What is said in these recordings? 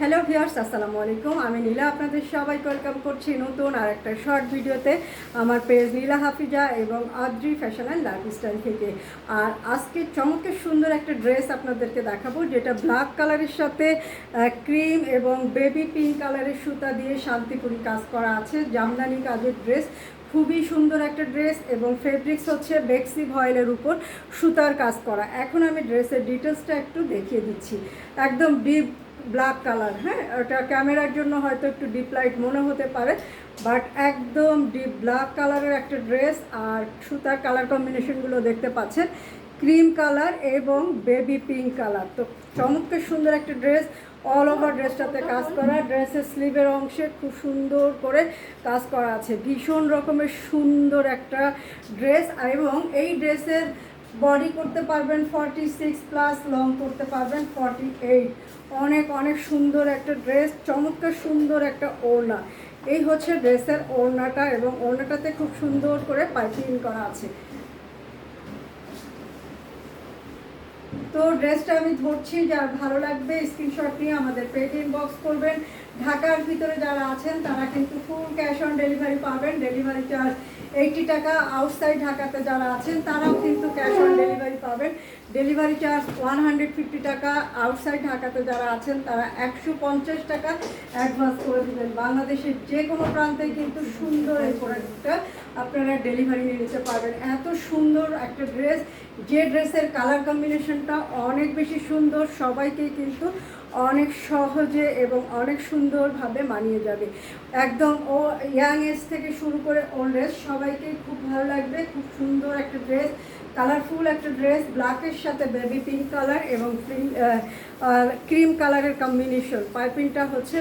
Hello viewers আসসালামু আলাইকুম। আমি নীলা, আপনাদের সবাইকে ওয়েলকাম করছি নতুন আর একটা শর্ট ভিডিওতে আমার পেজ নীলা হাফিজা এবং আদ্রি ফ্যাশন অ্যান্ড লাইফস্টাইল থেকে। আর আজকে চমৎকার সুন্দর একটা ড্রেস আপনাদেরকে দেখাবো, যেটা ব্ল্যাক কালারের সাথে ক্রিম এবং বেবি পিঙ্ক কালারের সুতা দিয়ে শান্তিপুরি কাজ করা আছে। জামদানি কাজের ড্রেস খুবই সুন্দর একটা ড্রেস এবং ফেব্রিক্স হচ্ছে বেক্সি ভয়েলের উপর সুতার কাজ করা। এখন আমি ড্রেসের ডিটেলসটা একটু দেখিয়ে দিচ্ছি। একদম ডিপ ব্ল্যাক কালার হ্যাঁ? ওটা ক্যামেরার জন্য হয়তো একটু ডিপ লাইট মনে হতে পারে, বাট একদম ডিপ ব্ল্যাক কালারের একটা ড্রেস আর সুতার কালার কম্বিনেশনগুলো দেখতে পাচ্ছেন। ক্রিম কালার এবং বেবি পিঙ্ক কালার। তো চমৎকার সুন্দর একটা ড্রেস অল ওভার ড্রেসটাতে কাজ করা, ড্রেসের স্লিভের অংশে খুব সুন্দর করে কাজ করা আছে। ভীষণ রকমের সুন্দর একটা ড্রেস, এবং এই ড্রেসের বডি করতে পারবেন ফর্টি সিক্স প্লাস লং করতে পারবেন ফর্টি এইট অনেক অনেক সুন্দর একটা ড্রেস চমৎকার সুন্দর একটা ওড়না। এই হচ্ছে ড্রেসের ওড়নাটা এবং ওড়নাটাতে খুব সুন্দর করে পাইপিং করা আছে। তো ড্রেসটা আমি ধরছি, যার ভালো লাগবে স্ক্রিনশট নিয়ে আমাদের পেজ ইনবক্স করবেন। ঢাকার ভিতরে যারা আছেন, তারা কিন্তু ফুল ক্যাশ অন ডেলিভারি পাবেন। ডেলিভারি চার্জ এইটি টাকা আউটসাইড ঢাকাতে যারা আছেন, তারাও কিন্তু ক্যাশ অন ডেলিভারি পাবেন। Delivery charge one hundred fifty টাকা আউটসাইড ঢাকাতে যারা আছেন, তারা একশো পঞ্চাশ টাকা অ্যাডভান্স করে দেবেন। বাংলাদেশের যে কোনো প্রান্তে কিন্তু সুন্দর এই প্রোডাক্টটা আপনারা ডেলিভারি নিয়ে নিতে পারবেন। এত সুন্দর একটা ড্রেস যে ড্রেসের কালার কম্বিনেশনটা অনেক বেশি সুন্দর, সবাইকেই কিন্তু অনেক সহজে এবং অনেক সুন্দরভাবে মানিয়ে যাবে। একদম ও ইয়াং এজ থেকে শুরু করে ওল্ড এজ সবাইকেই খুব ভালো লাগবে। খুব সুন্দর একটা ড্রেস কালারফুল একটা ড্রেস ব্ল্যাকের সাথে বেবি পিঙ্ক কালার এবং ক্রিম কালারের কম্বিনেশন পাইপিংটা হচ্ছে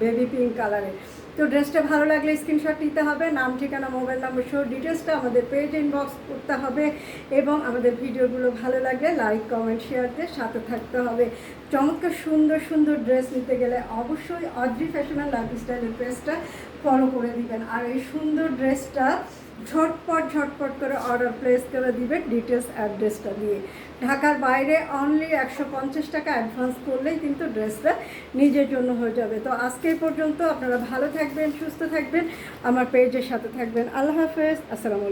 বেবি পিঙ্ক কালারের তো ড্রেসটা ভালো লাগলে স্ক্রিনশট নিতে হবে, নাম, ঠিকানা মোবাইল নাম্বার সহ ডিটেলসটা আমাদের পেজ ইনবক্স করতে হবে এবং আমাদের ভিডিওগুলো ভালো লাগলে লাইক কমেন্ট শেয়ার দিয়ে সাথে থাকতে হবে। চমৎকার সুন্দর সুন্দর ড্রেস নিতে গেলে অবশ্যই অদ্রি ফ্যাশনাল লাইফস্টাইলের ড্রেসটা ফলো করে দিবেন। আর এই সুন্দর ড্রেসটা ঝটপট ঝটপট করে অর্ডার প্লেস করে দিবে ডিটেলস অ্যাড্রেসটা দিয়ে। ঢাকার বাইরে অনলি একশো পঞ্চাশ টাকা অ্যাডভান্স করলেই কিন্তু ড্রেসটা নিজের জন্য হয়ে যাবে। তো আজকে পর্যন্ত আপনারা ভালো থাকবেন, সুস্থ থাকবেন, আমার পেজের সাথে থাকবেন। আল্লাহ হাফেজ, আসসালামু